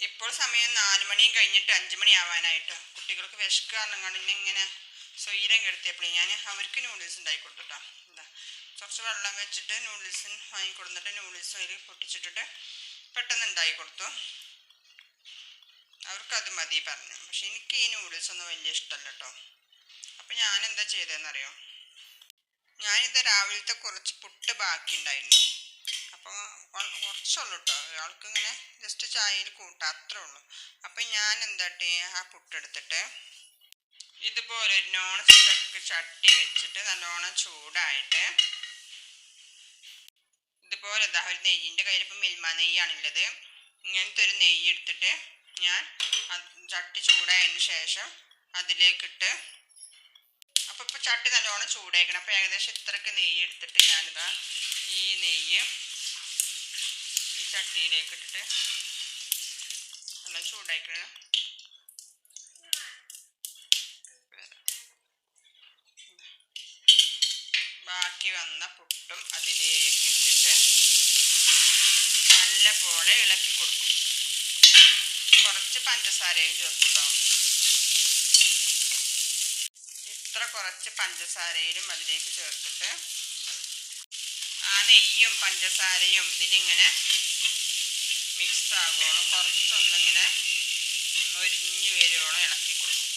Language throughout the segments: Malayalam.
ഇപ്പോൾ സമയം നാല് മണിയും കഴിഞ്ഞിട്ട് അഞ്ച് മണി ആവാനായിട്ട്. കുട്ടികൾക്ക് വിശക്കാരണം കണ്ട് ഇന്നെ ഇങ്ങനെ സ്വീരം കെടുത്തിയപ്പോഴേ ഞാൻ അവർക്ക് നൂഡിൽസ് ഉണ്ടാക്കി കൊടുത്തുട്ടോ എന്താ കുറച്ച് വെള്ളം വെച്ചിട്ട് നൂഡിൽസ് വാങ്ങി കൊടുത്തിട്ട് നൂഡിൽസ് അതിൽ പൊട്ടിച്ചിട്ടിട്ട് പെട്ടെന്ന് ഉണ്ടായി കൊടുത്തു. അവർക്കത് മതി പറഞ്ഞു. പക്ഷെ എനിക്ക് ഈ നൂഡിൽസ് ഒന്നും വലിയ ഇഷ്ടമല്ല കേട്ടോ അപ്പം ഞാൻ എന്താ ചെയ്തതെന്നറിയോ ഞാനിത് രാവിലത്തെ കുറച്ച് പുട്ട് ബാക്കി ഉണ്ടായിരുന്നു അപ്പോൾ കുറച്ചുള്ളൂ കേട്ടോ ഒരാൾക്ക് ഇങ്ങനെ ജസ്റ്റ് ചായയിൽ കൂട്ടാം. അത്രേ ഉള്ളൂ. അപ്പം ഞാൻ എന്താട്ടെ ആ പുട്ടെടുത്തിട്ട് ഇതുപോലെ ഒരു നോൺ സ്റ്റിക്ക് ചട്ടി വെച്ചിട്ട് നല്ലോണം ചൂടായിട്ട് ഇതുപോലെ ഇതാ ഒരു നെയ്യിന്റെ കയ്യിൽ ഇപ്പം മിൽമ നെയ്യാണുള്ളത് ഇങ്ങനത്തെ ഒരു നെയ്യ് എടുത്തിട്ട് ഞാൻ ചട്ടി ചൂടായതിന് ശേഷം അതിലേക്കിട്ട് അപ്പോൾ ഇപ്പോൾ ചട്ടി നല്ലോണം ചൂടായിക്കണം. അപ്പോൾ ഏകദേശം ഇത്രയ്ക്ക് നെയ്യ് എടുത്തിട്ട് ഞാനിതാ ഈ നെയ്യ് ചട്ടിയിലേക്ക് ഇട്ടിട്ട് നല്ല ചൂടായിക്കണം. ബാക്കി വന്ന പുട്ടും അതിലേക്ക് ഇട്ടിട്ട് നല്ല പോലെ ഇളക്കി കൊടുക്കും. കുറച്ച് പഞ്ചസാരയും ചേർക്കും ഇത്ര കുറച്ച് പഞ്ചസാരയിലും അതിലേക്ക് ചേർത്തിട്ട് ആ നെയ്യും പഞ്ചസാരയും ഇതിലിങ്ങനെ മിക്സ് കുറച്ചൊന്ന് കുറച്ചൊന്നിങ്ങനെ മുരിഞ്ഞ് വരുവോളം ഇളക്കി കൊടുക്കും.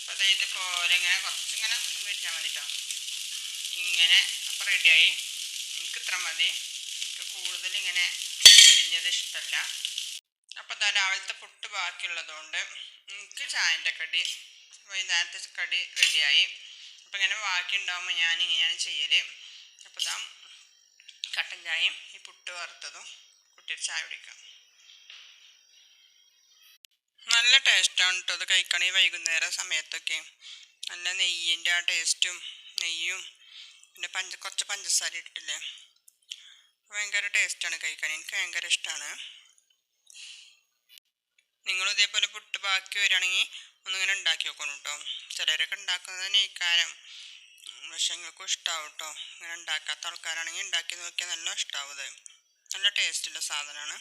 അപ്പോൾ അത് ഇതുപോലെ ഇങ്ങനെ കുറച്ചിങ്ങനെ വെച്ചാൽ മതിട്ടോ ഇങ്ങനെ അപ്പോൾ റെഡിയായി. എനിക്ക് ഇത്ര മതി. എനിക്ക് കൂടുതൽ ഇങ്ങനെ മൊരിഞ്ഞത് ഇഷ്ടമല്ല അപ്പോൾ ഇതാ രാവിലത്തെ പുട്ട് ബാക്കിയുള്ളതുകൊണ്ട് എനിക്ക് ചായന്റെ കടി വൈകുന്നേരത്തെ കടി റെഡിയായി. അപ്പോൾ ഇങ്ങനെ ബാക്കി ഉണ്ടാകുമ്പോൾ ഞാൻ ഇങ്ങനെയാണ് ചെയ്യൽ അപ്പോൾ ഇതാ കട്ടൻ ചായയും ഈ പുട്ട് വറുത്തതും കുട്ടിയുടെ ചായ കുടിക്കാം. നല്ല ടേസ്റ്റാണ് കേട്ടോ അത് കഴിക്കണ ഈ വൈകുന്നേരം സമയത്തൊക്കെ. നല്ല നെയ്യിന്റെ ആ ടേസ്റ്റും നെയ്യും പിന്നെ പഞ്ച കുറച്ച് പഞ്ചസാര ഇട്ടില്ലേ ഭയങ്കര ടേസ്റ്റാണ് കഴിക്കാൻ എനിക്ക് ഭയങ്കര ഇഷ്ടമാണ് നിങ്ങൾ ഇതേപോലെ പുട്ട് ബാക്കി വരികയാണെങ്കിൽ ഒന്നിങ്ങനെ ഉണ്ടാക്കി നോക്കണം കേട്ടോ ചിലരൊക്കെ ഉണ്ടാക്കുന്നത് നെയ്ക്കാരം. പക്ഷെ നിങ്ങൾക്കും ഇഷ്ടമാവും കേട്ടോ ഇങ്ങനെ ഉണ്ടാക്കാത്ത ആൾക്കാരാണെങ്കിൽ ഉണ്ടാക്കി നോക്കിയാൽ നല്ല ഇഷ്ടമാവും നല്ല ടേസ്റ്റുള്ള സാധനമാണ്.